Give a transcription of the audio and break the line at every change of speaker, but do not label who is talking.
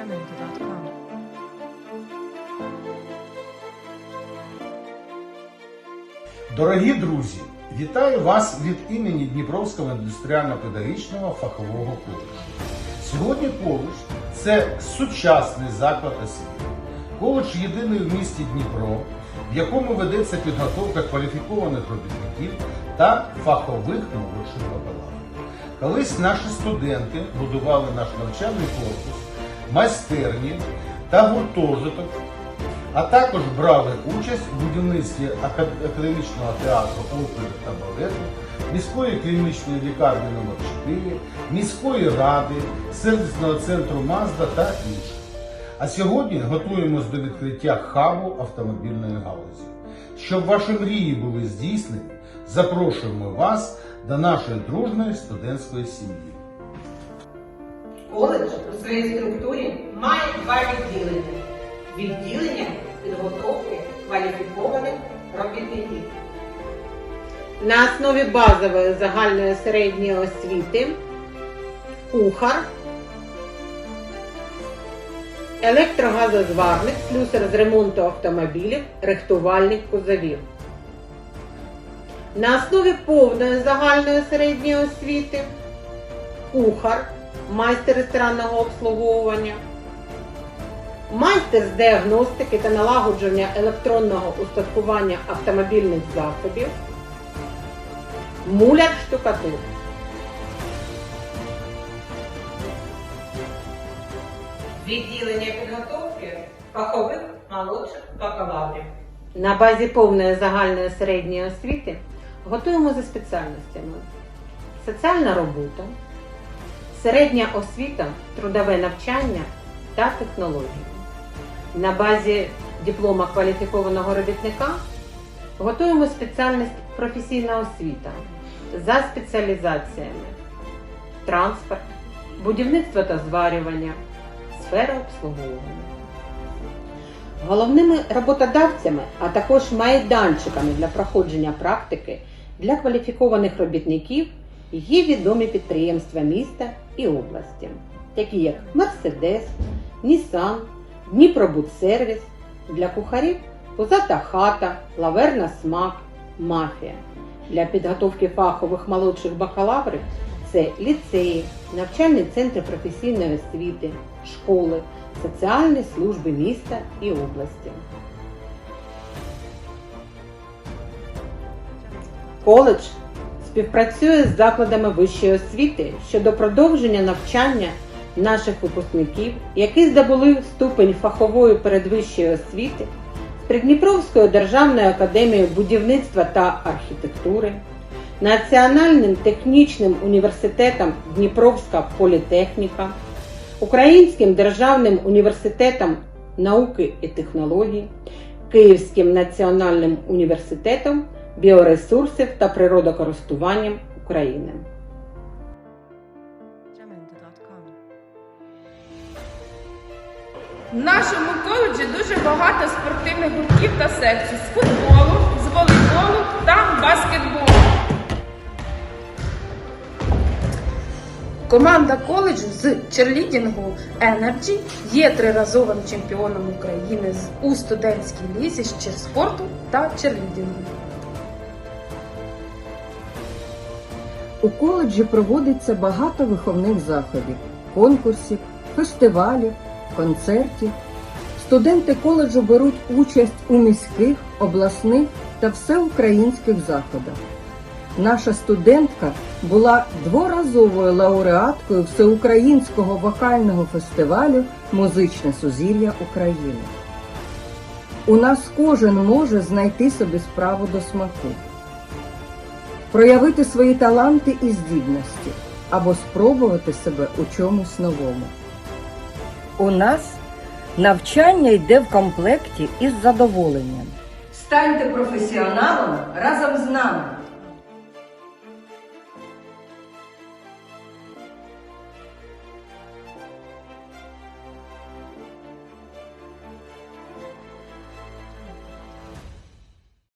Jamendo.com.
Дорогі друзі, вітаю вас від імені Дніпровського індустріально-педагогічного фахового коледжу. Сьогодні коледж це сучасний заклад освіти. Коледж єдиний в місті Дніпро, в якому ведеться підготовка кваліфікованих робітників та фахових молодших бакалаврів. Колись наші студенти будували наш навчальний корпус, майстерні та гуртожиток а також брали участь у будівництві академічного театру опери та балету, міської клінічної лікарні номер 4 міської ради, сервісного центру Мазда та інших. А сьогодні готуємось до відкриття хабу автомобільної галузі. Щоб ваші мрії були здійснені, запрошуємо вас до нашої дружної студентської сім'ї.
Коледж у своїй структурі має два відділення. Відділення підготовки кваліфікованих робітників. На основі базової загальної середньої освіти кухар, електрогазозварник, слюсар з ремонту автомобілів, рихтувальник кузовів. На основі повної загальної середньої освіти кухар, майстер ресторанного обслуговування, майстер з діагностики та налагодження електронного устаткування автомобільних засобів, муляр штукатур. Відділення підготовки фахових молодших бакалаврів. На базі повної загальної середньої освіти готуємо за спеціальностями соціальна робота, середня освіта, трудове навчання та технології. На базі диплома кваліфікованого робітника готуємо спеціальність професійна освіта за спеціалізаціями транспорт, будівництво та зварювання, сфера обслуговування. Головними роботодавцями, а також майданчиками для проходження практики для кваліфікованих робітників є відомі підприємства міста і області, такі як Мерседес, Нісан, Дніпробудсервіс, для кухарів Позата хата, Лаверна Смак, Мафія. Для підготовки фахових молодших бакалаврів це ліцеї, навчальні центри професійної освіти, школи, соціальні служби міста і області. Коледж співпрацює з закладами вищої освіти щодо продовження навчання наших випускників, які здобули ступень фахової передвищої освіти з державною академією будівництва та архітектури, Національним технічним університетом Дніпровська політехніка, Українським державним університетом науки і технологій, Київським національним університетом біоресурсів та природокористуванням України.
В нашому коледжі дуже багато спортивних гуртків та секцій з футболу, з волейболу та баскетболу. Команда коледжу з черлідінгу Energy є триразовим чемпіоном України у студентській лізі з черспорту та черлідінгу.
У коледжі проводиться багато виховних заходів, конкурсів, фестивалів, концертів. Студенти коледжу беруть участь у міських, обласних та всеукраїнських заходах. Наша студентка була дворазовою лауреаткою Всеукраїнського вокального фестивалю Музичне сузір'я України. У нас кожен може знайти собі справу до смаку проявити свої таланти і здібності або спробувати себе у чомусь новому.
У нас навчання йде в комплекті із задоволенням.
Станьте професіоналом разом з нами.